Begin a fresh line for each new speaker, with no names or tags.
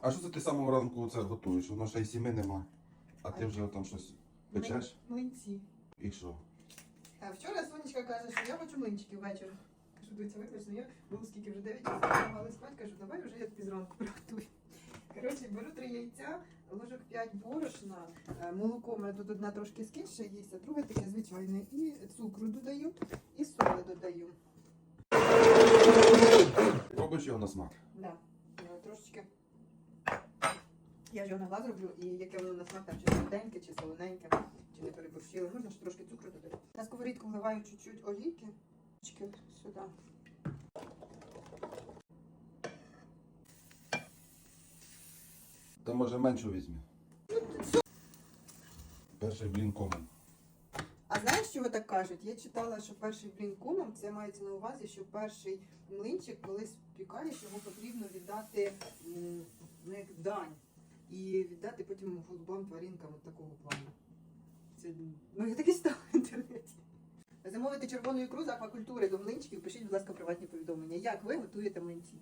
А що це ти самого ранку це готуєш? Воно ще й сіми нема. А ти вже там щось печеш?
Млинці.
І що?
А вчора Сонечка каже, що я хочу млинчиків ввечері. Кажу, доця, вибач, ну я ну скільки вже 9 часов лягали спати, кажу, давай вже я тобі зранку приготую. Коротше, беру три яйця, ложок 5 борошна, е, молоко мене тут одна трошки скільше є, а друге таке звичайне. І цукру додаю, і соли додаю.
Пробуєш його на смак?
Да. е, Трошечки. Я ж його на глаз роблю, і яке воно на смак, там чи солоденьке, чи солоненьке, чи не переборщили. Можна ж трошки цукру додати. На сковорідку вливаю чуть-чуть олійки. Сюди.
Та може менше візьми. Перший блін комом.
А знаєш, чого так кажуть? Я читала, що перший блін комом це мається на увазі, що перший млинчик, коли спікаєш, його потрібно віддати м, ну, як дань. І віддати потім голубам тваринкам от такого плану. Це, ну, я таке став в інтернеті. Замовити червону ікру з аквакультури до млинчиків, пишіть, будь ласка, приватні повідомлення. Як ви готуєте млинці?